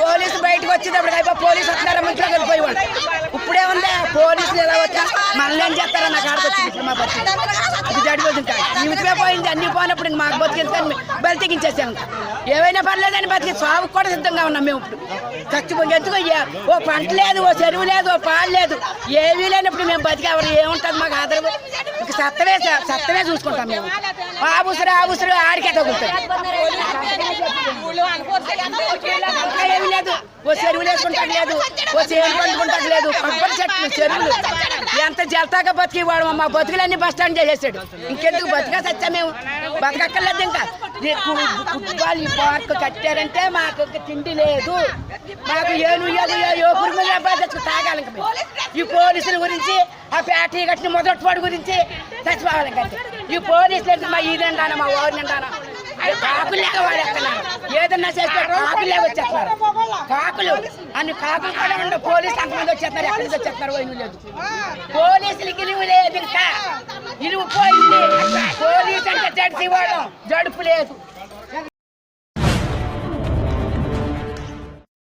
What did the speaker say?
Police బయటకు వచ్చినప్పుడు అయిపో పోలీసు వస్తున్నారా మంచిగా వెళ్ళిపోయేవాడు ఇప్పుడే ఉంది? పోలీసులు ఎలా వచ్చా మళ్ళీ ఏం చేస్తారా నాకు ఆడకొచ్చింది ఇప్పుడు మా బతికి. ఇది జడిపోతుంటాయి జీవితమే పోయింది అన్ని పోయినప్పుడు ఇంక మాకు బతికించుకొని బలి తెగించేసాం. ఏమైనా పర్లేదని బతికి సాగుకు కూడా సిద్ధంగా ఉన్నాం మేము ఇప్పుడు. చచ్చిపోయి ఎందుకు ఓ పంట లేదు ఓ చెరువు లేదు ఓ పాలు లేదు. ఏమీ లేనప్పుడు మేము బతికి ఏముంటుంది మాకు ఆదరవు. ఇంక సత్తమే సత్తమే చూసుకుంటాం మేము. ఆబుసరు ఆబుసరు ఆడికే తగులుతుంది. ఏమి లేదు ఓ చెరువు వేసుకుంటాడు లేదు ఓ చేను పండుకుంటాడు లేదు కొబ్బరి చెట్లు చెరువులు ఎంత జలతాగా బతికి వాడు మా బతుకులన్నీ బస్ స్టాండ్ చేసేసాడు ఇంకెందుకు బతికా సచ్చా మేము బతకక్కర్లేదు ఇంకా ఈ ఫుట్బాల్ పార్క్ కట్టారంటే మాకు తిండి లేదు మాకు ఏను ఏదు మీద బాధ్యత తాగాలి ఇంక ఈ పోలీసుల గురించి ఆ ప్యాటీ కట్టిన మొదటి వాడి గురించి చచ్చిపోవాలి ఈ పోలీసులు అంటే మా ఈ నిండానా మా ఊరి నిండానా కాకులేక వాడేస్తున్నారు ఏదన్నా చేస్తే కాకులే వచ్చేస్తున్నారు. కాకులు అన్ని కాకులు కూడా ఉండవు పోలీసులు అంతమంది వచ్చేస్తున్నారు. ఎక్కడికి నుంచి వచ్చేస్తున్నారు? పోయిన లేదు. పోలీసులకి ఇలువ లేదు ఇంకా. ఇలువ పోయింది. పోలీసు అంటే జడ్సి వాడడం జడుపు లేదు.